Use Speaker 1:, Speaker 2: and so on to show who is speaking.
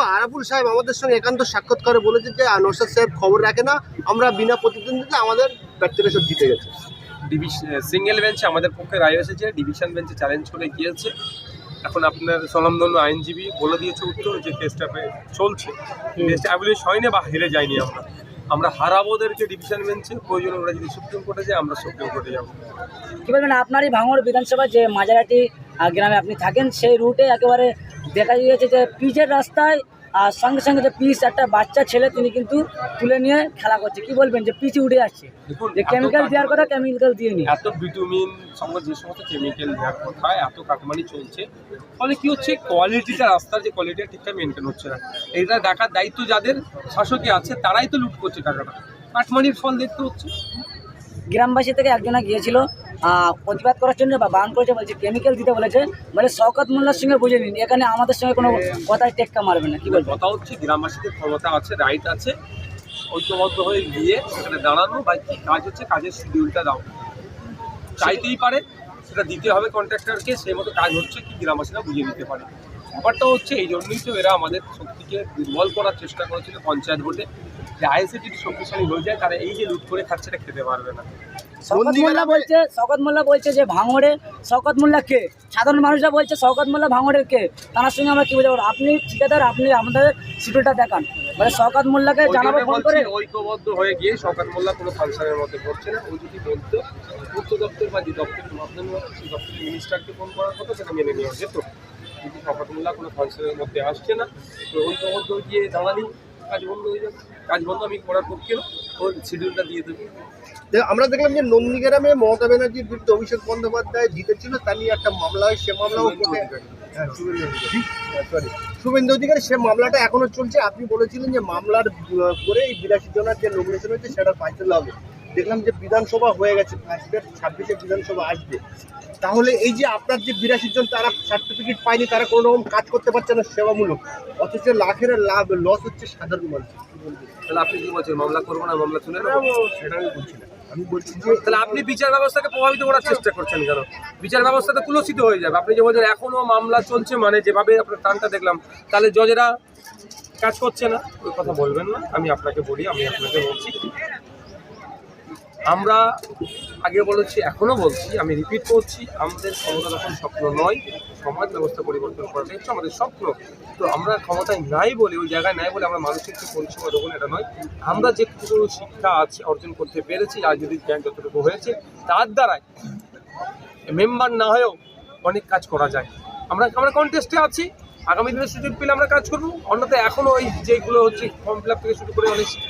Speaker 1: কিন্তু আরাফুল সাহেব আমাদের সঙ্গে একান্ত সাক্ষাৎকারে বলেছে যে নরসাদ সাহেব খবর রাখে না আমরা বিনা প্রতিদ্বন্দ্বিতা আমাদের প্রার্থীরা সব জিতে গেছে।
Speaker 2: ডিভিশন সিঙ্গেল বেঞ্চে আমাদের পক্ষে রায় এসেছে ডিভিশন বেঞ্চে চ্যালেঞ্জ করে গিয়েছে। এখন আপনার স্বনামধন্য আইনজীবী বলে দিয়েছে উত্তর যে কেসটা চলছে। কেসটা অ্যাবলিশ হয়নি বা হেরে যায়নি আমরা। আমরা হারাবো ওদেরকে ডিভিশন বেঞ্চে প্রয়োজন ওরা যদি সুপ্রিম কোর্টে যায় আমরা সুপ্রিম কোর্টে যাব।
Speaker 3: কি বলবেন আপনার এই ভাঙড় বিধানসভা যে মাজারাটি গ্রামে আপনি থাকেন সেই রুটে একেবারে দেখা গিয়েছে যে পিচের রাস্তায় আর সঙ্গে সঙ্গে যে পিচ একটা বাচ্চা ছেলে তিনি কিন্তু তুলে নিয়ে খেলা করছে। কি বলবেন যে পিচ উঠে আসছে? যে কেমিক্যাল দেওয়ার কথা কেমিক্যাল দিয়ে নি
Speaker 2: এত ভিটামিন সঙ্গে যে সমস্ত কেমিক্যাল দেওয়ার কথা এত কাটমানি চলছে। ফলে কি হচ্ছে কোয়ালিটিটা রাস্তার যে কোয়ালিটি ঠিকঠাক মেনটেন হচ্ছে না। এটা দেখার দায়িত্ব যাদের শাসকে আছে তারাই তো লুট করছে টাকাটা কাটমানির ফল দেখতে হচ্ছে।
Speaker 3: গ্রামবাসী থেকে একজনা গিয়েছিল প্রতিবাদ করার জন্য বা বান করেছে বলছে কেমিক্যাল দিতে বলেছে। মানে শওকত মোল্লার সঙ্গে বুঝে নিন এখানে আমাদের সঙ্গে কোনো কথায় টেক্কা মারবে না কি বলবেন?
Speaker 2: কথা হচ্ছে গ্রামবাসীদের ক্ষমতা আছে রাইট আছে ঐক্যবদ্ধ হয়ে গিয়ে সেখানে দাঁড়ানো বা কি কাজ হচ্ছে কাজের শিডিউলটা দাও। চাইতেই পারে সেটা দিতে হবে কন্ট্রাক্টরকে সেই মতো কাজ হচ্ছে কি গ্রামবাসীরা বুঝিয়ে নিতে পারে। ব্যাপারটা হচ্ছে এই জন্যই তো এরা আমাদের শক্তিকে দুর্বল করার চেষ্টা করেছিল পঞ্চায়েত ভোটে। যে আইএসএ যদি শক্তিশালী হয়ে যায় তারা এই যে লুট করে খাচ্ছে এটা খেতে পারবে না।
Speaker 3: মোল্লা বলছে শওকত মোল্লা বলছে যে ভাঙড়ে শওকত মোল্লা কে? সাধারণ মানুষরা বলছে শওকত মোল্লা ভাঙড়ের কে? তার সঙ্গে আমরা কি বলব আপনি ঠিকাদার আপনি আমাদের শিডিউলটা দেখান। মানে শওকত মোল্লাকে জানাব ফোন করে।
Speaker 2: ঐক্যবদ্ধ হয়ে গিয়ে সরকার মোল্লা কোনো ফাংশনের মধ্যে পড়ছে না। ও যদি বলতো পূর্ত দপ্তর বা যে দপ্তরের মাধ্যমে সেই দপ্তরের মিনিস্টারকে ফোন করার কথা সেটা মেনে নেওয়া যেত। কিন্তু সরকার মোল্লা কোনো ফাংশনের মধ্যে আসছে না। তো ঐক্যবদ্ধ গিয়ে দাঁড়ালি কাজ বন্ধ হয়ে যাবে কাজ বন্ধ আমি করার পক্ষে ওর শিডিউলটা দিয়ে দেবো।
Speaker 1: আমরা দেখলাম যে নন্দীগ্রামে মমতা ব্যানার্জির বিরুদ্ধে অভিষেক বন্দ্যোপাধ্যায় জিতেছিল তা নিয়ে একটা মামলা হয়। সে মামলাও কোর্টে হ্যাঁ, শুভেন্দু অধিকারী। হ্যাঁ। শুভেন্দু অধিকারী সে মামলাটা এখনও চলছে। আপনি বলেছিলেন যে মামলার করে এই বিরাশি জনের যে নমিনেশন হয়েছে সেটা পাইতে হবে। দেখলাম যে বিধানসভা হয়ে গেছে আসবে ছাব্বিশে বিধানসভা আসবে। তাহলে এই যে আপনার যে বিরাশি জন তারা সার্টিফিকেট পায়নি তারা কোনো রকম কাজ করতে পারছে না সেবামূলক অথচ লাখের লাভ লস হচ্ছে সাধারণ মানুষ।
Speaker 2: তাহলে আপনি কি বলছেন মামলা করব না মামলা নেব?
Speaker 1: সেটা আমি বলছি না। আমি বলছি যে
Speaker 2: তাহলে আপনি বিচার ব্যবস্থাকে প্রভাবিত করার চেষ্টা করছেন কেন? বিচার ব্যবস্থা তো কুলসিত হয়ে যাবে। আপনি যে বলছেন এখনও মামলা চলছে মানে যেভাবে আপনার টানটা দেখলাম তাহলে জজেরা কাজ করছে না? ওই কথা বলবেন না। আমি আপনাকে বলি আমি আপনাকে বলছি। আমরা আগে বলেছি এখনও বলছি, আমি রিপিট করছি, আমাদের ক্ষমতা তখন স্বপ্ন নয়, সমাজ ব্যবস্থা পরিবর্তন করাটা হচ্ছে আমাদের স্বপ্ন। তো আমরা ক্ষমতায় নাই বলে, ওই জায়গায় নাই বলে আমরা মানুষের যে পরিষেবা দেবো এটা নয়। আমরা যেটুকু শিক্ষা আছে, অর্জন করতে পেরেছি, রাজনৈতিক জ্ঞান যতটুকু হয়েছে, তার দ্বারাই মেম্বার না হয়েও অনেক কাজ করা যায়। আমরা আমরা কন্টেস্টে আছি, আগামী দিনে সুযোগ পেলে আমরা কাজ করব। অন্যথায় এখনও ওই যেগুলো হচ্ছে ফর্ম ফিল থেকে শুরু করে অনেক শিক্ষা